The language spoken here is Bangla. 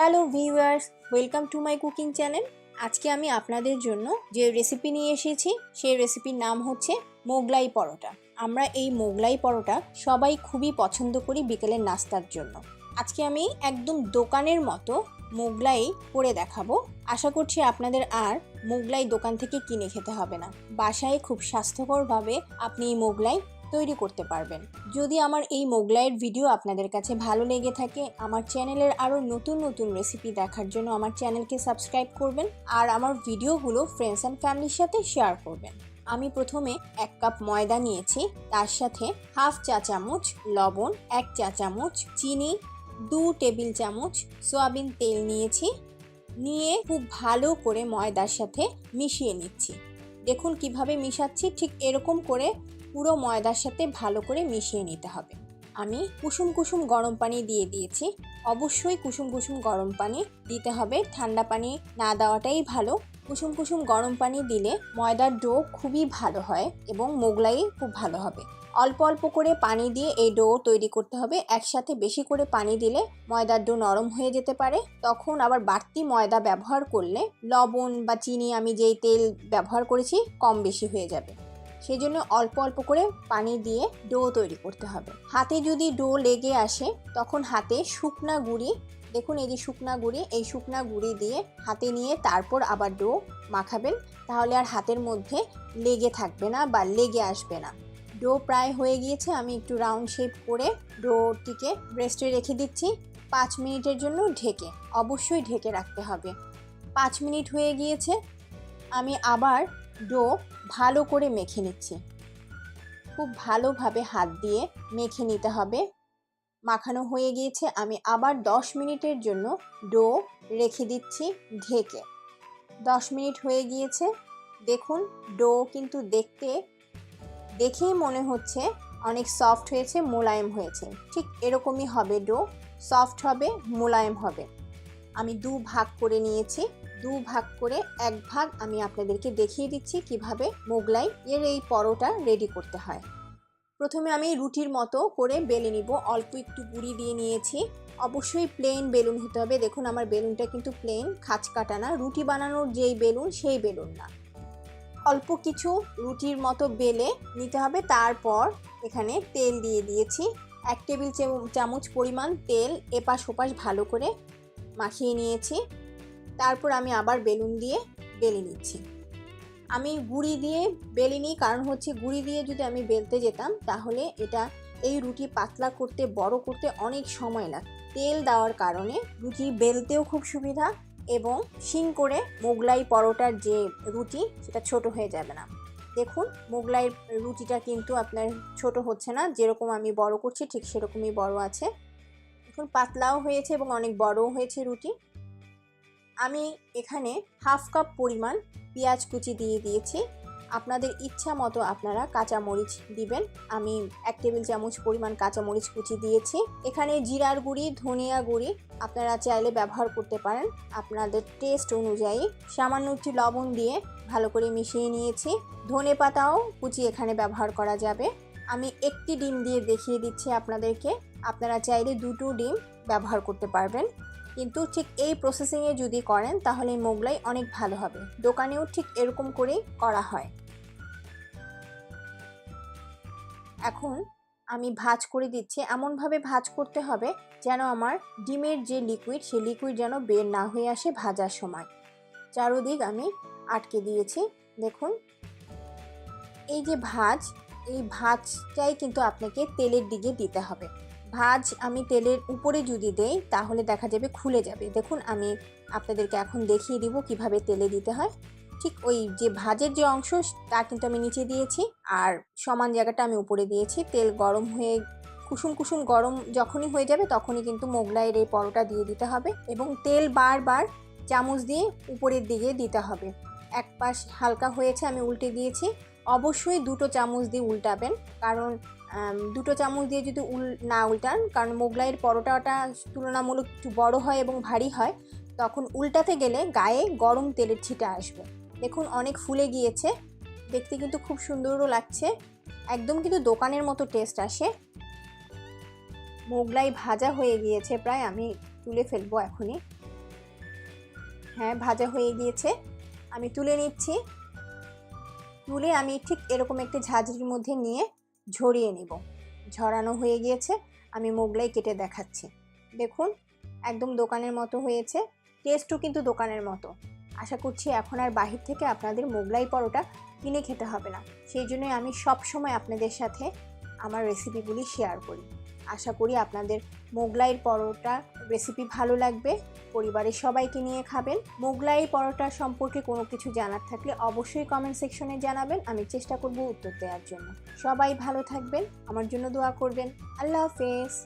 Hello viewers welcome to my cooking channel আজকে আমি আপনাদের জন্য যে রেসিপি নিয়ে এসেছি, সেই রেসিপির নাম হচ্ছে মোগলাই পরোটা। আমরা এই মোগলাই পরোটা সবাই খুবই পছন্দ করি বিকেলের নাস্তার জন্য। আজকে আমি একদম দোকানের মতো মোগলাই করে দেখাবো। আশা করছি আপনাদের আর মোগলাই দোকান থেকে কিনে খেতে হবে না। বাসায় খুব স্বাস্থ্যকরভাবে আপনি এই মোগলাই তৈরি করতে পারবেন। যদি আমার এই মোগলাইয়ের ভিডিও আপনাদের কাছে ভালো লেগে থাকে, আমার চ্যানেলের আরও নতুন নতুন রেসিপি দেখার জন্য আমার চ্যানেলকে সাবস্ক্রাইব করবেন আর আমার ভিডিওগুলো ফ্রেন্ডস অ্যান্ড ফ্যামিলির সাথে শেয়ার করবেন। আমি প্রথমে এক কাপ ময়দা নিয়েছি, তার সাথে হাফ চা চামচ লবণ, এক চা চামচ চিনি, দু টেবিল চামচ সয়াবিন তেল নিয়েছি, নিয়ে খুব ভালো করে ময়দার সাথে মিশিয়ে নিচ্ছি। দেখুন কীভাবে মিশাচ্ছি, ঠিক এরকম করে পুরো ময়দার সাথে ভালো করে মিশিয়ে নিতে হবে। আমি কুসুম কুসুম গরম পানি দিয়ে দিয়েছি। অবশ্যই কুসুম কুসুম গরম পানি দিতে হবে। ঠান্ডা পানি না দেওয়াটাই ভালো। কুসুম কুসুম গরম পানি দিলে ময়দার ডো খুবই ভালো হয় এবং মোগলাই খুব ভালো হবে। অল্প অল্প করে পানি দিয়ে এই ডো তৈরি করতে হবে। একসাথে বেশি করে পানি দিলে ময়দার ডো নরম হয়ে যেতে পারে। তখন আবার বাড়তি ময়দা ব্যবহার করলে লবণ বা চিনি আমি যেই তেল ব্যবহার করেছি কম বেশি হয়ে যাবে। সেই জন্য অল্প অল্প করে পানি দিয়ে ডো তৈরি করতে হবে। হাতে যদি ডো লেগে আসে, তখন হাতে শুকনা গুঁড়ি, দেখুন এই যে শুকনা গুঁড়ি, এই শুকনা গুঁড়ি দিয়ে হাতে নিয়ে তারপর আবার ডো মাখাবেন। তাহলে আর হাতের মধ্যে লেগে থাকবে না বা লেগে আসবে না। ডো প্রায় হয়ে গিয়েছে, আমি একটু রাউন্ড শেপ করে ডোটিকে রেস্টে রেখে দিচ্ছি। পাঁচ মিনিটের জন্য ঢেকে, অবশ্যই ঢেকে রাখতে হবে। পাঁচ মিনিট হয়ে গিয়েছে, আমি আবার ডো ভালো করে মেখে নিচ্ছি। খুব ভালোভাবে হাত দিয়ে মেখে নিতে হবে। মাখানো হয়ে গিয়েছে, আমি আবার দশ মিনিটের জন্য ডো রেখে দিচ্ছি ঢেকে। দশ মিনিট হয়ে গিয়েছে, দেখুন ডো কিন্তু দেখতে, দেখেই মনে হচ্ছে অনেক সফট হয়েছে, মোলায়েম হয়েছে। ঠিক এরকমই হবে ডো, সফট হবে, মোলায়েম হবে। আমি দু ভাগ করে নিয়েছি। দু ভাগ করে এক ভাগ আমি আপনাদেরকে দেখিয়ে দিচ্ছি কীভাবে মোগলাই এর এই পরোটা রেডি করতে হয়। প্রথমে আমি রুটির মতো করে বেলে নিব। অল্প একটু গুঁড়ি দিয়ে নিয়েছি। অবশ্যই প্লেন বেলুন হতে হবে। দেখুন, আমার বেলুনটা কিন্তু প্লেন খাঁচ কাটা না। রুটি বানানোর যেই বেলুন, সেই বেলুন না। অল্প কিছু রুটির মতো বেলে নিতে হবে। তারপর এখানে তেল দিয়ে দিয়েছি। এক টেবিল চামচ পরিমাণ তেল এপাশ ওপাশ ভালো করে মাখিয়ে নিয়েছি। তারপর আমি আবার বেলুন দিয়ে বেলে নিচ্ছি। আমি গুঁড়ি দিয়ে বেলে নিই কারণ হচ্ছে গুঁড়ি দিয়ে যদি আমি বেলতে যেতাম, তাহলে এটা এই রুটি পাতলা করতে, বড় করতে অনেক সময় লাগে, তেল দেওয়ার কারণে রুটি বেলতেও খুব সুবিধা এবং শিং করে মোগলাই পরোটার যে রুটি, সেটা ছোট হয়ে যাবে না। দেখুন, মোগলাইয়ের রুটিটা কিন্তু আপনার ছোট হচ্ছে না, যেরকম আমি বড় করছি, ঠিক সেরকমই বড় আছে। এখন পাতলাও হয়েছে এবং অনেক বড়ও হয়েছে রুটি। আমি এখানে হাফ কাপ পরিমাণ পেঁয়াজ কুচি দিয়ে দিয়েছি। আপনাদের ইচ্ছা মতো আপনারা কাঁচা মরিচ দিবেন। আমি এক টেবিল চামচ পরিমাণ কাঁচা মরিচ কুচি দিয়েছি। এখানে জিরার গুঁড়ি, ধনিয়া গুঁড়ি আপনারা চাইলে ব্যবহার করতে পারেন। আপনাদের টেস্ট অনুযায়ী সামান্য একটু লবণ দিয়ে ভালো করে মিশিয়ে নিয়েছি। ধনে পাতাও কুচি এখানে ব্যবহার করা যাবে। আমি একটি ডিম দিয়ে দেখিয়ে দিচ্ছি আপনাদেরকে। আপনারা চাইলে দুটো ডিম ব্যবহার করতে পারবেন। কিন্তু ঠিক এই প্রসেসিংয়ে যদি করেন, তাহলে মোগলাই অনেক ভালো হবে। দোকানেও ঠিক এরকম করেই করা হয়। এখন আমি ভাজ করে দিচ্ছি। এমনভাবে ভাজ করতে হবে যেন আমার ডিমের যে লিকুইড সেই লিকুইড যেন বের না হয়ে আসে ভাজার সময়। চারোদিক আমি আটকে দিয়েছি। দেখুন। এই যে ভাজ, এই ভাজটাই কিন্তু আপনাকে তেলের দিকে দিতে হবে। ভাজ আমি তেলের উপরে যদি দেই, তাহলে দেখা যাবে খুলে যাবে। দেখুন, আমি আপনাদেরকে এখন দেখিয়ে দিব কীভাবে তেলে দিতে হয়। ঠিক ওই যে ভাজের যে অংশ, তা কিন্তু আমি নিচে দিয়েছি আর সমান জায়গাটা আমি উপরে দিয়েছি। তেল গরম হয়ে, কুসুম কুসুম গরম যখনই হয়ে যাবে, তখনই কিন্তু মোগলাইয়ের এই পরোটা দিয়ে দিতে হবে এবং তেল বারবার চামচ দিয়ে উপরের দিকে দিতে হবে। এক পাশ হালকা হয়েছে, আমি উল্টে দিয়েছি। অবশ্যই দুটো চামচ দিয়ে উল্টাবেন। কারণ দুটো চামচ দিয়ে যদি উল, না উল্টান, কারণ মোগলাইয়ের পরোটাটা তুলনামূলক একটু বড় হয় এবং ভারী হয়, তখন উল্টাতে গেলে গায়ে গরম তেলের ছিটা আসবে। দেখুন অনেক ফুলে গিয়েছে, দেখতে কিন্তু খুব সুন্দরও লাগছে, একদম কিন্তু দোকানের মতো টেস্ট আসে। মোগলাই ভাজা হয়ে গিয়েছে প্রায়, আমি তুলে ফেলব এখনই। হ্যাঁ ভাজা হয়ে গিয়েছে, আমি তুলে নিচ্ছি। তুলে আমি ঠিক এরকম একটি ঝাঁঝরির মধ্যে নিয়ে ঝরিয়ে নেব। ঝরানো হয়ে গিয়েছে, আমি মোগলাই কেটে দেখাচ্ছি। দেখুন, একদম দোকানের মতো হয়েছে টেস্টও কিন্তু দোকানের মতো। আশা করছি এখন আর বাহির থেকে আপনাদের মোগলাই পরোটা কিনে খেতে হবে না। সেই জন্যই আমি সব সময় আপনাদের সাথে আমার রেসিপিগুলি শেয়ার করি। আশা করি আপনাদের মোগলাইয়ের পরোটা রেসিপি ভালো লাগবে, পরিবারের সবাইকে নিয়ে খাবেন। মোগলাই পরোটা সম্পর্কে কোনো কিছু জানার থাকলে অবশ্যই কমেন্ট সেকশনে জানাবেন, আমি চেষ্টা করব উত্তর দেওয়ার জন্য। সবাই ভালো থাকবেন, আমার জন্য দোয়া করবেন। আল্লাহ হাফেজ।